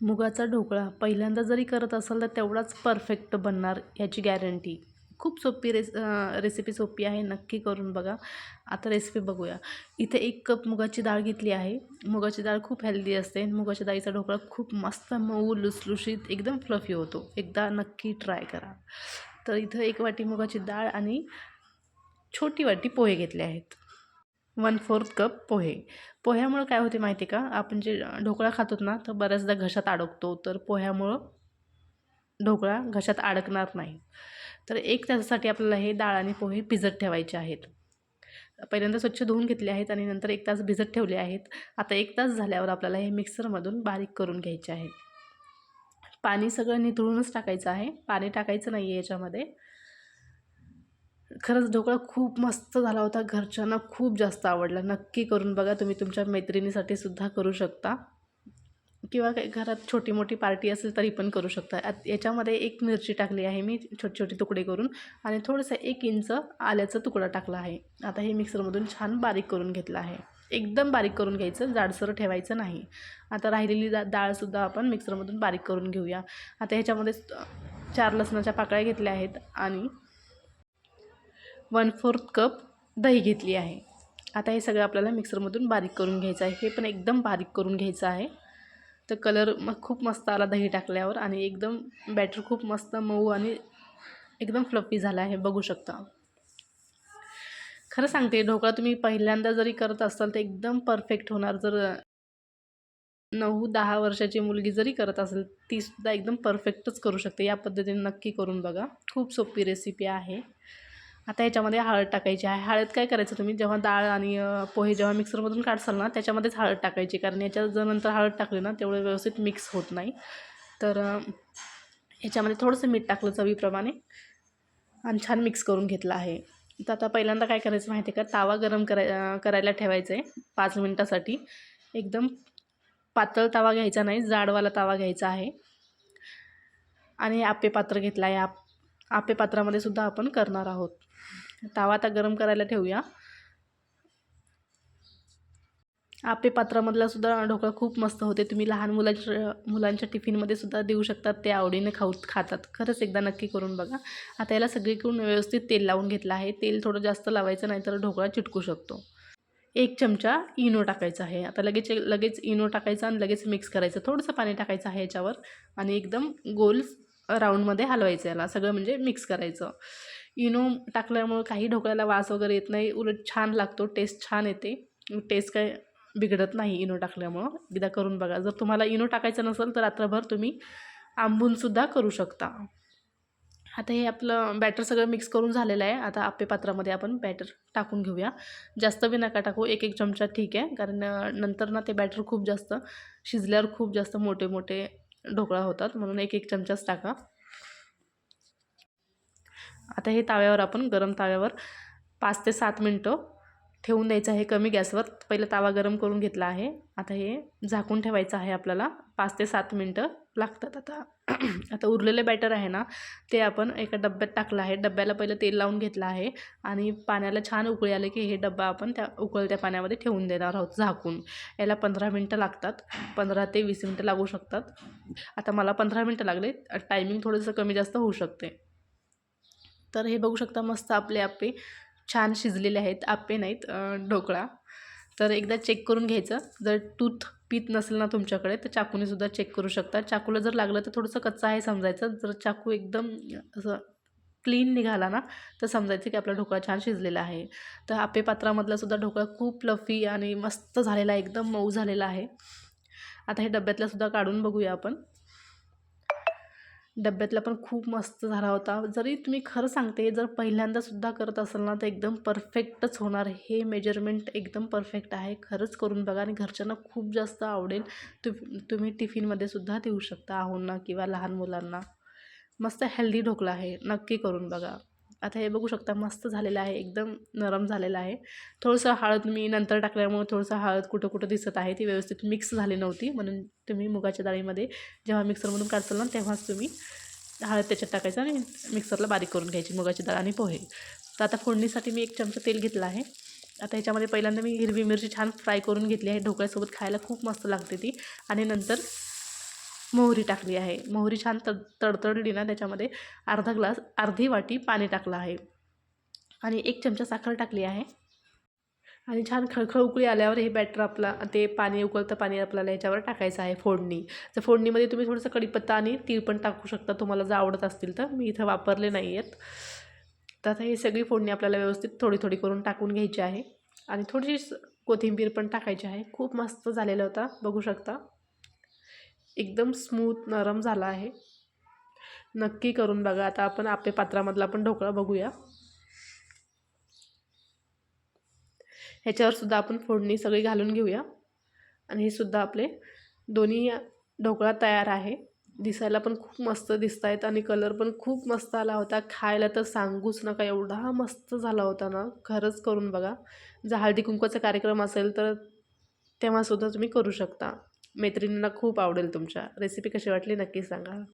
मुगाचा ढोकळा पहिल्यांदा जरी करत असाल तर तेवढाच परफेक्ट बनणार याची गॅरंटी खूप सोपी रेस रेसिपी सोपी आहे नक्की करून बघा. आता रेसिपी बघूया. इथे एक कप मुगाची डाळ घेतली आहे. मुगाची डाळ खूप हेल्दी असते मुगाच्या डाळीचा ढोकळा खूप मस्त मऊ लुसलुशीत एकदम फ्लफी होतो. एकदा नक्की ट्राय करा. तर इथं एक वाटी मुगाची डाळ आणि छोटी वाटी पोहे घेतले आहेत. वन फोर्थ कप पोहे. पोह्यामुळं काय होते माहिती का? आपण जे ढोकळा खातो ना तर बऱ्याचदा घशात अडकतो. तर पोह्यामुळं ढोकळा घशात अडकणार नाही. तर एक तासासाठी आपल्याला हे डाळ आणि पोहे भिजत ठेवायचे आहेत. पहिल्यांदा स्वच्छ धुवून घेतले आहेत आणि नंतर एक तास भिजत ठेवले आहेत. आता एक तास झाल्यावर आपल्याला हे मिक्सरमधून बारीक करून घ्यायचे आहेत पाणी सगळं निथळूनच टाकायचं आहे. पाणी टाकायचं नाही आहे याच्यामध्ये. खरंच ढोकळा खूप मस्त झाला होता. घरच्यांना खूप जास्त आवडला. नक्की करून बघा तुम्ही तुमच्या मैत्रिणीसाठी सुद्धा करू शकता. किंवा काही घरात छोटी मोठी पार्टी असेल तरी पण करू शकता. याच्यामध्ये एक मिरची टाकली आहे मी छोटे छोटे तुकडे करून. आणि थोडंसं एक इंच आल्याचा तुकडा टाकला आहे. आता हे मिक्सरमधून छान बारीक करून घेतलं आहे. एकदम बारीक करून घ्यायचं जाडसर ठेवायचं नाही. आता राहिलेली दा डाळसुद्धा आपण मिक्सरमधून बारीक करून घेऊया. आता ह्याच्यामध्ये चार लसणाच्या पाकळ्या घेतल्या आहेत आणि वन फोर्थ कप दही घेतली आहे. आता हे सगळं आपल्याला मिक्सरमधून बारीक करून घ्यायचं आहे. हे पण एकदम बारीक करून घ्यायचं आहे. तर कलर मग खूप मस्त आला दही टाकल्यावर आणि एकदम बॅटर खूप मस्त मऊ आणि एकदम फ्लफी झाला आहे. बघू शकता. खरं सांगते ढोकळा तुम्ही पहिल्यांदा जरी करत असाल तर एकदम परफेक्ट होणार. जर नऊ दहा वर्षाची मुलगी जरी करत असेल तीसुद्धा एकदम परफेक्टच करू शकते. या पद्धतीने नक्की करून बघा. खूप सोपी रेसिपी आहे. आता याच्यामध्ये हळद टाकायची आहे. हळद काय करायचं तुम्ही? जेव्हा डाळ आणि पोहे जेव्हा मिक्सरमधून काढसाल ना त्याच्यामध्येच हळद टाकायची. कारण याच्यात जर नंतर हळद टाकली ना तेवढं व्यवस्थित मिक्स होत नाही. तर याच्यामध्ये थोडंसं मीठ टाकलं चवीप्रमाणे आणि छान मिक्स करून घेतलं आहे. तर आता पहिल्यांदा काय करायचं माहिती आहे का? तावा गरम कराय करायला ठेवायचं आहे पाच मिनटासाठी. एकदम पातळ तवा घ्यायचा नाही जाडवाला तवा घ्यायचा आहे. आणि आपे पात्र घेतलं आहे आप आपे पात्रामध्ये सुद्धा आपण करणार आहोत. तावा आता गरम करायला ठेवूया. आपे पात्रामधला सुद्धा ढोकळा खूप मस्त होते. तुम्ही लहान मुलांच्या मुलांच्या टिफिनमध्ये सुद्धा देऊ शकतात. ते आवडीने खाऊ खातात. खरंच एकदा नक्की करून बघा. आता याला सगळीकडून व्यवस्थित तेल लावून घेतलं आहे. तेल थोडं जास्त लावायचं नाही तर ढोकळा चिटकू शकतो. एक चमचा इनो टाकायचा आहे. आता लगेच लगेच इनो टाकायचा आणि लगेच मिक्स करायचं. थोडंसं पाणी टाकायचं आहे याच्यावर. आणि एकदम गोल राऊंडमध्ये हलवायचं याला सगळं म्हणजे मिक्स करायचं. इनो टाकल्यामुळं काही ढोकळ्याला वास वगैरे येत नाही उलट छान लागतो टेस्ट छान येते. टेस्ट काय बिघडत नाही इनो टाकल्यामुळं. एकदा करून बघा. जर तुम्हाला इनो टाकायचं नसेल तर रात्रभर तुम्ही आंबूनसुद्धा करू शकता. आता हे आपलं बॅटर सगळं मिक्स करून झालेलं आहे. आता आपे पात्रामध्ये आपण बॅटर टाकून घेऊया. जास्त बी नका टाकू. एक एक चमचा ठीक आहे. कारण नंतर ना ते बॅटर खूप जास्त शिजल्यावर खूप जास्त मोठे मोठे ढोकळा होतात म्हणून एक एक चमचाच टाका. आता हे ताव्यावर आपण गरम ताव्यावर पाच ते सात मिनटं ठेवून द्यायचं आहे कमी गॅसवर. पहिलं तावा गरम करून घेतला आहे. आता हे झाकून ठेवायचं आहे आपल्याला पाच ते सात मिनटं. लागतात. आता आता उरलेलं बॅटर आहे ना ते आपण एका डब्यात टाकलं आहे. डब्याला पहिलं तेल लावून घेतलं आहे आणि पाण्याला छान उकळी आले की हे डब्बा आपण त्या उकळत्या पाण्यामध्ये ठेवून देणार आहोत झाकून. याला पंधरा मिनटं लागतात. पंधरा ते वीस मिनटं लागू शकतात. आता मला पंधरा मिनटं लागले. टायमिंग थोडंसं कमी जास्त होऊ शकते. तर हे बघू शकता मस्त आपले आपे छान शिजलेले आहेत. आप्पे नाहीत ढोकळा. तर एकदा चेक करून घ्यायचं. जर टूथ पीत नसेल ना तुमच्याकडे तर चाकूनेसुद्धा चेक करू शकता. चाकूला जर लागलं तर थोडंसं कच्चं आहे समजायचं. जर चाकू एकदम असं क्लीन निघाला ना तर समजायचं की आपला ढोकळा छान शिजलेला आहे. तर आपे पात्रामधला सुद्धा ढोकळा खूप लफी आणि मस्त झालेला एकदम मऊ झालेला आहे. आता हे डब्यातलासुद्धा काढून बघूया आपण. डब्यातला पण खूप मस्त झाला होता. जरी तुम्ही खरं सांगते जर पहिल्यांदासुद्धा करत असाल ना तर एकदम परफेक्टच होणार. हे मेजरमेंट एकदम परफेक्ट आहे. खरंच करून बघा आणि घरच्यांना खूप जास्त आवडेल. तु तुम्ही टिफिनमध्ये सुद्धा देऊ शकता आहोंना किंवा लहान मुलांना. मस्त हेल्दी ढोकला आहे. नक्की करून बघा. आता हे बघू शकता मस्त झालेलं आहे एकदम नरम झालेलं आहे. थोडंसं हळद मी नंतर टाकल्यामुळे थोडंसं हळद कुठं कुठं दिसत आहे ती व्यवस्थित मिक्स झाली नव्हती. म्हणून तुम्ही मुगाच्या डाळीमध्ये जेव्हा मिक्सरमधून काढताल ना तेव्हाच तुम्ही हळद त्याच्यात टाकायचं आणि मिक्सरला बारीक करून घ्यायची मुगाची डाळ आणि पोहे. तर आता फोडणीसाठी मी एक चमचा तेल घेतला आहे. आता ह्याच्यामध्ये पहिल्यांदा मी हिरवी मिरची छान फ्राय करून घेतली आहे. ढोकळ्यासोबत खायला खूप मस्त लागते ती. आणि नंतर मोहरी टाकली आहे. मोहरी छान तड तडतडली ना त्याच्यामध्ये. अर्धा ग्लास अर्धी वाटी पाणी टाकलं आहे. आणि एक चमचा साखर टाकली आहे. आणि छान खळखळ उकळी आल्यावर हे बॅटर आपला ते पाणी उकळतं पाणी आपल्याला याच्यावर टाकायचं आहे फोडणी. तर फोडणीमध्ये तुम्ही थोडंसं कढीपत्ता आणि तीळ पण टाकू शकता. तुम्हाला जर आवडत असतील तर. मी इथं वापरले नाही आहेत तर आता ही सगळी फोडणी आपल्याला व्यवस्थित थोडी थोडी करून टाकून घ्यायची आहे. आणि थोडीशी कोथिंबीर पण टाकायची आहे. खूप मस्त झालेला होता. बघू शकता. एकदम स्मूथ नरम झाला आहे. नक्की करून बघा. आता आपण आपे पात्रामधला पण ढोकळा बघूया. ह्याच्यावर सुद्धा आपण फोडणी सगळी घालून घेऊया. आणि हे सुद्धा आपले दोन्ही ढोकळा तयार आहे. दिसायला पण खूप मस्त दिसत आहेत आणि कलर पण खूप मस्त आला होता. खायला तर सांगूच नका. एवढा मस्त झाला होता ना. खरंच करून बघा. जर हळदी कुंकवाचा कार्यक्रम असेल तर तेव्हासुद्धा तुम्ही करू शकता. मैत्रिणींना खूप आवडेल तुमच्या. रेसिपी कशी वाटली नक्की सांगा.